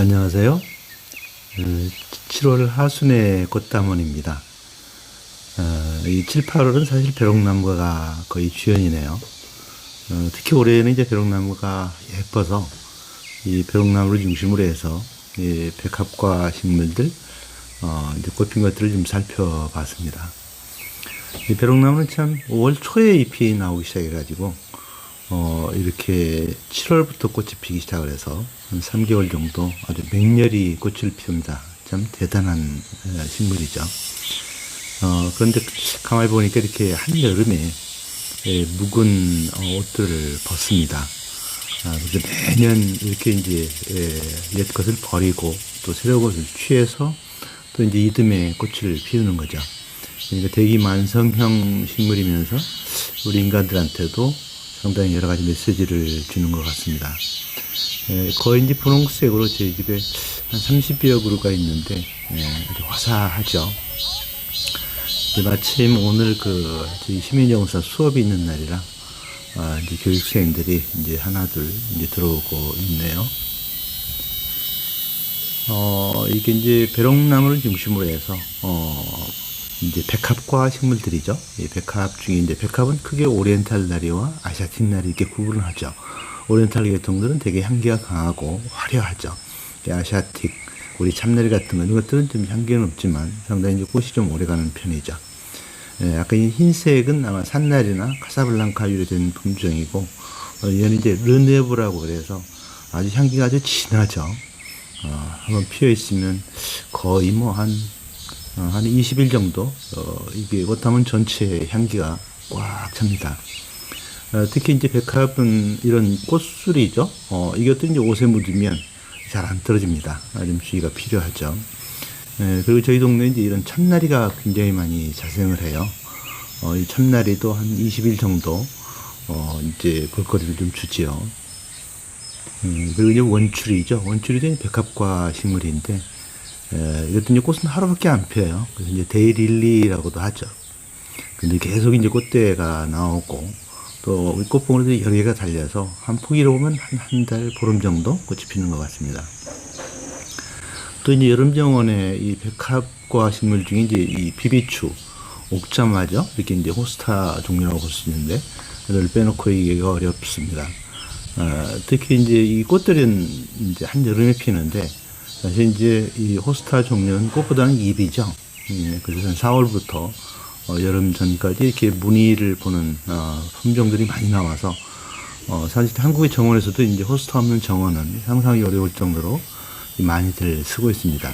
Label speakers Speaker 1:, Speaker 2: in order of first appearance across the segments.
Speaker 1: 안녕하세요. 7월 하순의 꽃다문입니다. 어, 이 7, 8월은 사실 벼룩나무가 거의 주연이네요. 어, 특히 올해는 이제 벼룩나무가 예뻐서 이 벼룩나무를 중심으로 해서 이 백합과 식물들, 어, 이제 꽃핀 것들을 좀 살펴봤습니다. 이 벼룩나무는 참 5월 초에 잎이 나오기 시작해가지고 어, 이렇게 7월부터 꽃이 피기 시작을 해서 한 3개월 정도 아주 맹렬히 꽃을 피웁니다. 참 대단한 어, 식물이죠. 어, 그런데 가만히 보니까 이렇게 한여름에 예, 묵은 어, 옷들을 벗습니다. 아, 그래서 매년 이렇게 이제 예, 옛 것을 버리고 또 새로운 것을 취해서 또 이제 이듬해 꽃을 피우는 거죠. 그러니까 대기 만성형 식물이면서 우리 인간들한테도 상당히 여러 가지 메시지를 주는 것 같습니다. 에, 거의 이제 분홍색으로 제 집에 한 30여 그루가 있는데 에, 아주 화사하죠. 마침 오늘 그 저희 시민정사 수업이 있는 날이라 아, 이제 교육생들이 이제 하나둘 이제 들어오고 있네요. 어, 이게 이제 벼룩나무를 중심으로 해서, 어, 이제 백합과 식물들이죠. 이 백합 중에 이제 백합은 크게 오리엔탈 나리와 아시아틱 나리 이렇게 구분을 하죠. 오리엔탈 계통들은 되게 향기가 강하고 화려하죠. 이 아시아틱, 우리 참나리 같은 거, 이런 것들은 좀 향기는 없지만 상당히 이제 꽃이 좀 오래 가는 편이죠. 예, 아까 이 흰색은 아마 산날이나 카사블랑카 유래된 품종이고, 어, 얘는 이제 르네브라고 그래서 아주 향기가 아주 진하죠. 어, 한번 피어 있으면 거의 뭐 한, 어, 한 20일 정도, 어, 이게 꽃다문 전체의 향기가 꽉 찹니다. 어, 특히 이제 백합은 이런 꽃술이죠. 어, 이것도 이제 옷에 묻으면 잘 안 떨어집니다. 아, 좀 주의가 필요하죠. 예, 그리고 저희 동네에 이제 이런 참나리가 굉장히 많이 자생을 해요. 어, 이 참나리도 한 20일 정도, 어, 이제 볼거리를 좀 주지요. 음, 그리고 이제 원추리죠. 원추리도 백합과 식물인데, 에, 이것도 이제 꽃은 하루밖에 안 펴요. 그래서 이제 데이릴리라고도 하죠. 근데 계속 이제 꽃대가 나오고, 또 꽃봉오리도 여러 개가 달려서 한 포기로 보면 한 한 달 보름 정도 꽃이 피는 것 같습니다. 또 이제 여름 정원에 이 백합과 식물 중에 이제 이 비비추, 옥자마죠. 이렇게 이제 호스타 종류라고 볼 수 있는데, 이를 빼놓고 얘기가 어렵습니다. 어, 특히 이제 이 꽃들은 이제 한 여름에 피는데, 사실 이제 이 호스타 종류는 꽃보다는 잎이죠. 예, 그래서 한 4월부터 어, 여름 전까지 이렇게 무늬를 보는 어, 품종들이 많이 나와서 어, 사실 한국의 정원에서도 이제 호스트 없는 정원은 상상이 어려울 정도로 많이들 쓰고 있습니다.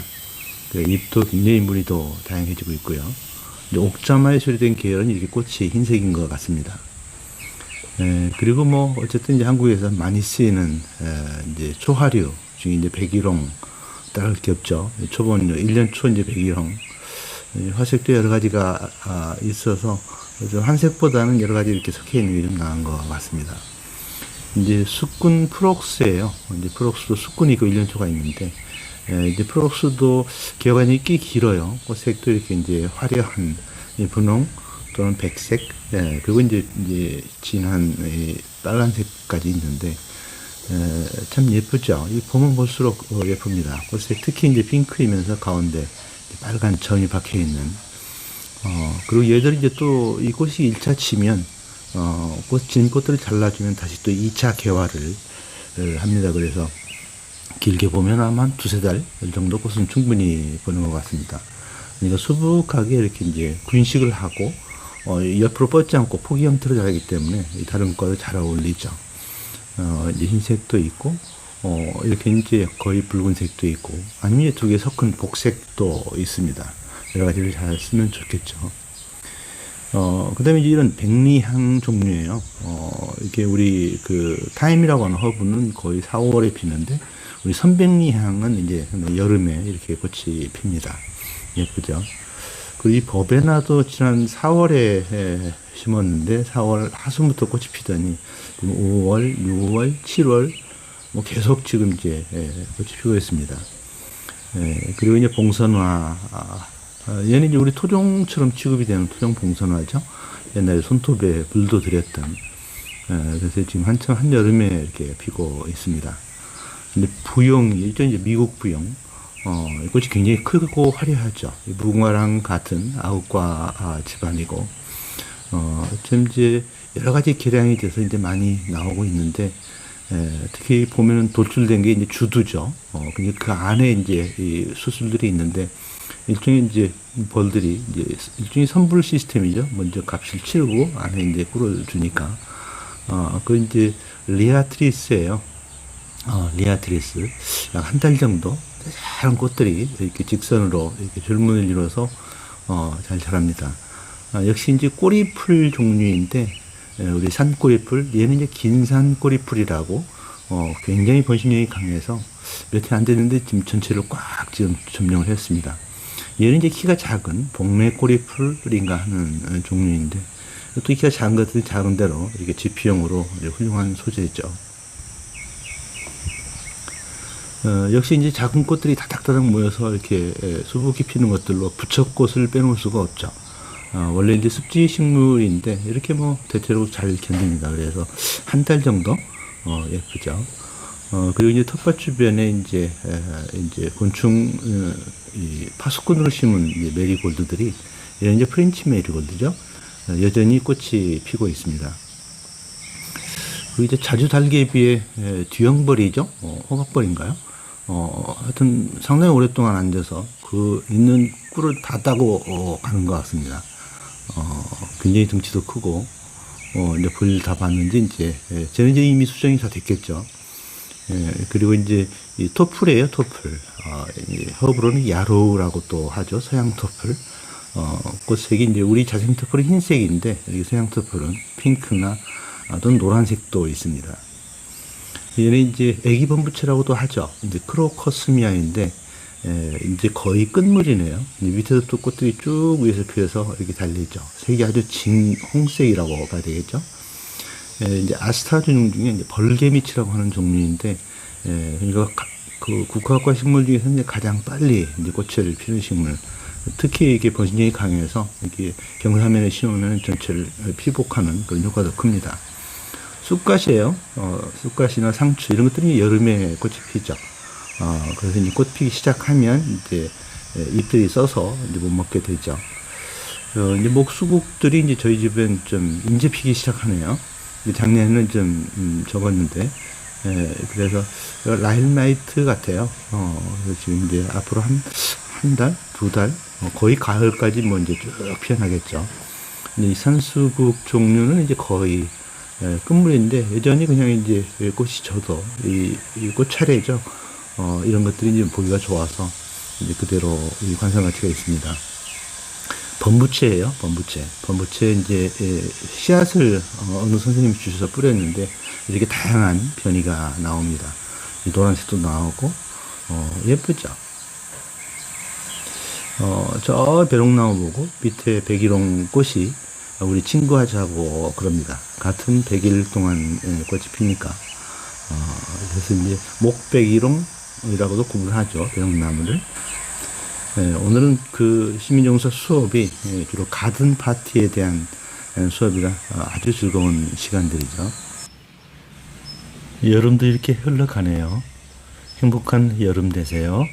Speaker 1: 그 잎도 굉장히 무늬도 다양해지고 있고요. 옥자마에 처리된 계열은 이렇게 꽃이 흰색인 것 같습니다. 에, 그리고 뭐 어쨌든 이제 한국에서 많이 쓰이는 에, 이제 초하류 중에 이제 백일홍 따를 게 없죠. 초본 1년 초 이제 백일홍 이 화색도 여러 가지가 아, 있어서 좀 한색보다는 여러 가지 이렇게 섞여 있는 게 좀 나은 것 같습니다. 이제 수꾼 프록스예요. 이제 프록스도 수꾼이 있고 1년 초가 있는데 에, 이제 프록스도 기어간이 꽤 길어요. 꽃색도 이렇게 이제 화려한 이 분홍 또는 백색, 예, 그리고 이제 진한 이 빨간색까지 있는데 에, 참 예쁘죠. 이 보면 볼수록 어, 예쁩니다. 특히 이제 핑크이면서 가운데 빨간 점이 박혀 있는. 어, 그리고 얘들이 이제 또 이 꽃이 1차 치면, 어, 꽃, 진 꽃들을 잘라주면 다시 또 2차 개화를 을 합니다. 그래서 길게 보면 아마 한 두세 달 정도 꽃은 충분히 보는 것 같습니다. 그러니까 수북하게 이렇게 이제 군식을 하고, 어, 옆으로 뻗지 않고 포기 형태로 자라기 때문에 이 다른 과도 잘 어울리죠. 어, 이제 흰색도 있고, 어, 이렇게 이제 거의 붉은색도 있고, 아니면 두개 섞은 복색도 있습니다. 여러 가지를 잘 쓰면 좋겠죠. 어, 그 다음에 이런 백리향 종류예요. 어, 이게 우리 그 타임이라고 하는 허브는 거의 4, 5월에 피는데, 우리 선백리향은 이제 여름에 이렇게 꽃이 핍니다. 예쁘죠? 그리고 이 버베나도 지난 4월에 심었는데, 4월 하순부터 꽃이 피더니, 5월, 6월, 7월, 뭐 계속 지금 이제 예, 꽃이 피고 있습니다. 예, 그리고 이제 봉선화, 아, 아, 얘는 이제 우리 토종처럼 취급이 되는 토종 봉선화죠. 옛날에 손톱에 물도 들였던. 예, 그래서 지금 한참 한여름에 이렇게 피고 있습니다. 근데 부용, 일종 이제 미국 부용, 어, 이것이 굉장히 크고 화려하죠. 이 무궁화랑 같은 아웃과 아, 집안이고, 어, 좀 이제 여러 가지 개량이 돼서 이제 많이 나오고 있는데, 에, 특히 보면은 돌출된 게 이제 주두죠. 어, 근데 그 안에 이제 이 수술들이 있는데, 일종의 이제 벌들이 이제 일종의 선불 시스템이죠. 먼저 값을 치르고 안에 이제 꿀을 주니까. 어, 그 이제 리아트리스예요. 어, 리아트리스. 약 한 달 정도 자란 꽃들이 이렇게 직선으로 이렇게 줄무늬를 이뤄서 어, 잘 자랍니다. 아, 역시 이제 꼬리풀 종류인데 에, 우리 산꼬리풀 얘는 이제 긴 산 꼬리풀이라고 어, 굉장히 번식력이 강해서 몇 해 안 됐는데 지금 전체를 꽉 지금 점령을 했습니다. 얘는 이제 키가 작은 복매 꼬리풀인가 하는 어, 종류인데 또 키가 작은 것들이 작은 대로 이렇게 지피용으로 이제 훌륭한 소재죠. 어, 역시 이제 작은 꽃들이 다닥다닥 모여서 이렇게 에, 수북히 피는 것들로 부처꽃을 빼놓을 수가 없죠. 어, 원래 이제 습지 식물인데 이렇게 뭐 대체로 잘 견딥니다. 그래서 한 달 정도 어, 예쁘죠. 어, 그리고 이제 텃밭 주변에 이제 에, 이제 곤충 어, 이 파수꾼으로 심은 이제 메리골드들이 이런 이제 프렌치 메리골드죠. 어, 여전히 꽃이 피고 있습니다. 그리고 이제 자주 달기에 비해 에, 뒤형벌이죠. 어, 호박벌인가요? 어, 하여튼 상당히 오랫동안 앉아서 그 있는 꿀을 다 따고 어, 가는 것 같습니다. 어, 굉장히 등치도 크고, 어, 이제 볼다 봤는지 이제, 예, 저는 이제 이미 수정이 다 됐겠죠. 예, 그리고 이제 이 토플이에요, 토플. 어, 이 허브로는 야로우라고 또 하죠, 서양 토플. 어, 꽃색이 이제 우리 자생 토플은 흰색인데, 여기 서양 토플은 핑크나 어떤 노란색도 있습니다. 얘는 이제 애기 범부채라고도 하죠. 이제 크로커스미아인데 에, 이제 거의 끝물이네요. 밑에서 또 꽃들이 쭉 위에서 피어서 이렇게 달리죠. 색이 아주 진 홍색이라고 봐야 되겠죠. 에, 이제 아스타 종류 중에 이제 벌개미치라고 하는 종류인데 에, 그러니까 가- 그 국화과 식물 중에서 이제 가장 빨리 이제 꽃을 피는 식물. 특히 이게 번식력이 강해서 이게 경사면에 심으면 전체를 피복하는 그런 효과도 큽니다. 쑥갓이에요. 어, 쑥갓이나 상추 이런 것들이 여름에 꽃이 피죠. 어, 그래서 이제 꽃 피기 시작하면 이제 에, 잎들이 써서 이제 못 먹게 되죠. 어, 이제 목수국들이 이제 저희 집엔 좀 이제 피기 시작하네요. 작년에는 좀 음, 적었는데 에, 그래서 라일마이트 같아요. 어, 그래서 지금 이제 앞으로 한 한 달, 두 달, 어, 거의 가을까지 뭐 이제 쭉 피어나겠죠. 이 산수국 종류는 이제 거의 예, 끝물인데 여전히 그냥 이제 꽃이 져도 이, 이 꽃차례죠. 어, 이런 것들이 이제 보기가 좋아서 이제 그대로 이 관상 가치가 있습니다. 범부채예요, 범부채. 범부채 이제 예, 씨앗을 어, 어느 선생님이 주셔서 뿌렸는데 이렇게 다양한 변이가 나옵니다. 이 노란색도 나오고 어, 예쁘죠. 어, 저 벼롱나무 보고 밑에 백일홍 꽃이 우리 친구하자고 그럽니다. 같은 100일 동안 예, 꽃이 피니까. 어, 그래서 이제 목백일홍이라고도 구분하죠. 벼롱나무를. 예, 오늘은 그 시민정서 수업이 예, 주로 가든 파티에 대한 예, 수업이라 어, 아주 즐거운 시간들이죠. 여름도 이렇게 흘러가네요. 행복한 여름 되세요.